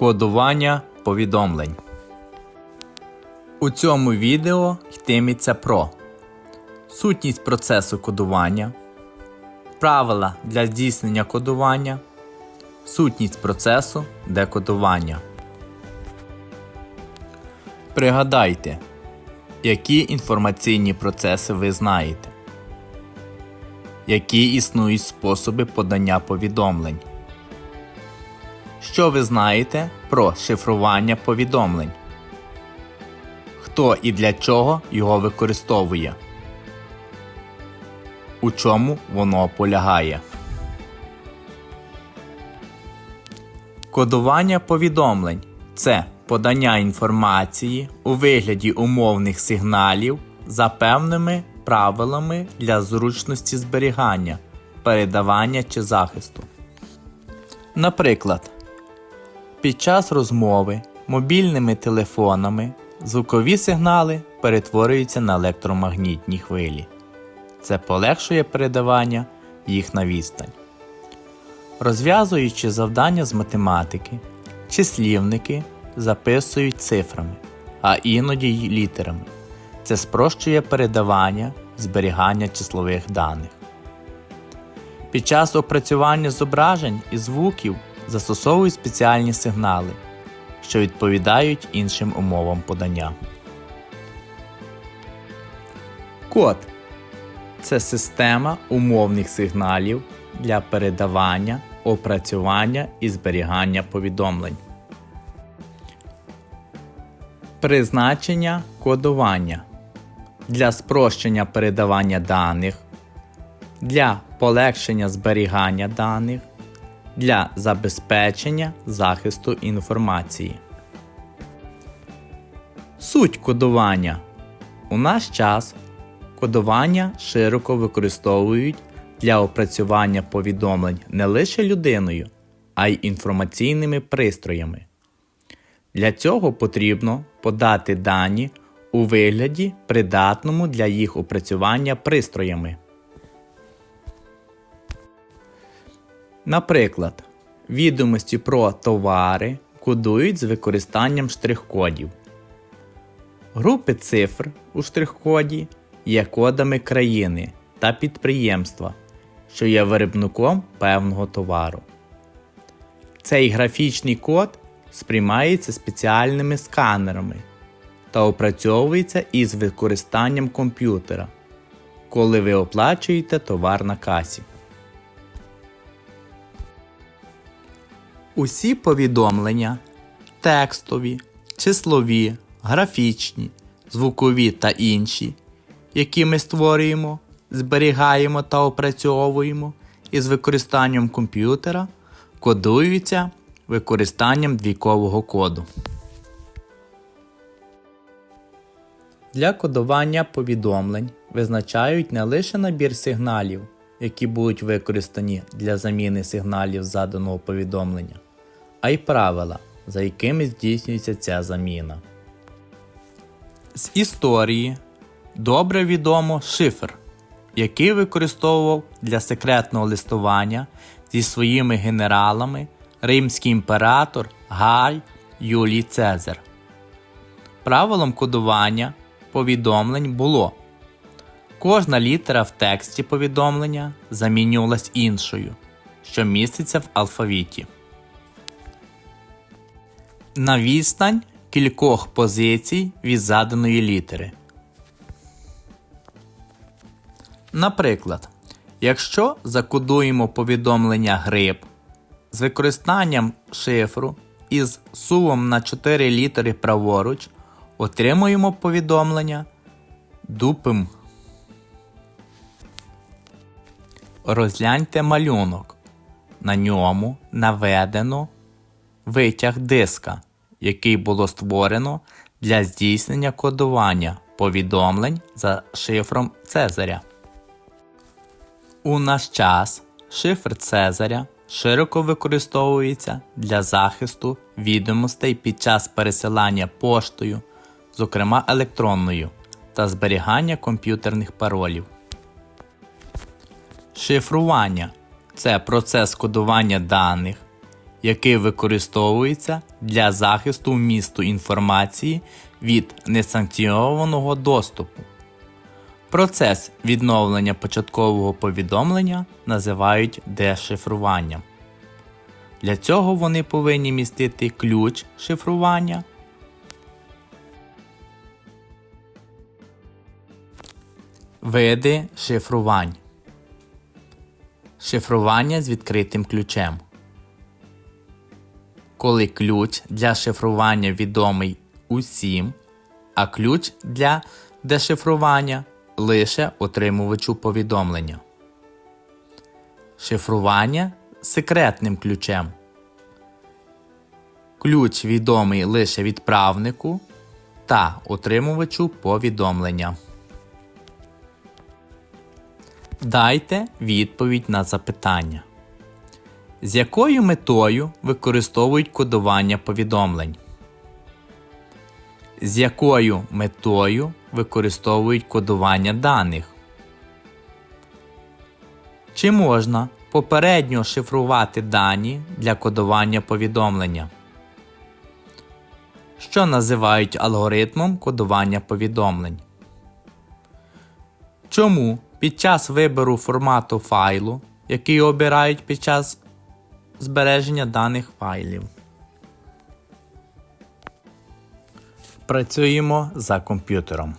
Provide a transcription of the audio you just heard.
Кодування повідомлень. У цьому відео йтиметься про сутність процесу кодування, правила для здійснення кодування, сутність процесу декодування. Пригадайте, які інформаційні процеси ви знаєте, які існують способи подання повідомлень. Що ви знаєте про шифрування повідомлень? Хто і для чого його використовує? У чому воно полягає? Кодування повідомлень це подання інформації у вигляді умовних сигналів за певними правилами для зручності зберігання, передавання чи захисту. Наприклад, під час розмови мобільними телефонами звукові сигнали перетворюються на електромагнітні хвилі. Це полегшує передавання їх на відстань. Розв'язуючи завдання з математики, числівники записують цифрами, а іноді й літерами. Це спрощує передавання зберігання числових даних. Під час опрацювання зображень і звуків застосовують спеціальні сигнали, що відповідають іншим умовам подання. Код це система умовних сигналів для передавання, опрацювання і зберігання повідомлень. Призначення кодування для спрощення передавання даних, для полегшення зберігання даних, для забезпечення захисту інформації. Суть кодування. У наш час кодування широко використовують для опрацювання повідомлень не лише людиною, а й інформаційними пристроями. Для цього потрібно подати дані у вигляді, придатному для їх опрацювання пристроями. Наприклад, відомості про товари кодують з використанням штрих-кодів. Групи цифр у штрих-коді є кодами країни та підприємства, що є виробником певного товару. Цей графічний код сприймається спеціальними сканерами та опрацьовується із використанням комп'ютера, коли ви оплачуєте товар на касі. Усі повідомлення текстові, числові, графічні, звукові та інші, які ми створюємо, зберігаємо та опрацьовуємо із використанням комп'ютера, кодуються використанням двійкового коду. Для кодування повідомлень визначають не лише набір сигналів, які будуть використані для заміни сигналів заданого повідомлення, а й правила, за якими здійснюється ця заміна. З історії добре відомо шифр, який використовував для секретного листування зі своїми генералами римський імператор Гай Юлій Цезар. Правилом кодування повідомлень було кожна літера в тексті повідомлення замінювалась іншою, що міститься в алфавіті. На відстань кількох позицій від заданої літери. Наприклад, якщо закодуємо повідомлення гриб з використанням шифру із сувом на 4 літери праворуч, отримуємо повідомлення дупим. Розгляньте малюнок. На ньому наведено витяг диска, який було створено для здійснення кодування повідомлень за шифром Цезаря. У наш час шифр Цезаря широко використовується для захисту відомостей під час пересилання поштою, зокрема електронною, та зберігання комп'ютерних паролів. Шифрування це процес кодування даних, який використовується для захисту вмісту інформації від несанкціонованого доступу. Процес відновлення початкового повідомлення називають дешифруванням. Для цього вони повинні містити ключ шифрування. Види шифрувань. Шифрування з відкритим ключем. Коли ключ для шифрування відомий усім, а ключ для дешифрування лише отримувачу повідомлення. Шифрування секретним ключем. Ключ відомий лише відправнику та отримувачу повідомлення. Дайте відповідь на запитання. З якою метою використовують кодування повідомлень? З якою метою використовують кодування даних? Чи можна попередньо шифрувати дані для кодування повідомлення? Що називають алгоритмом кодування повідомлень? Чому під час вибору формату файлу, який обирають під час збереження даних файлів? Працюємо за комп'ютером.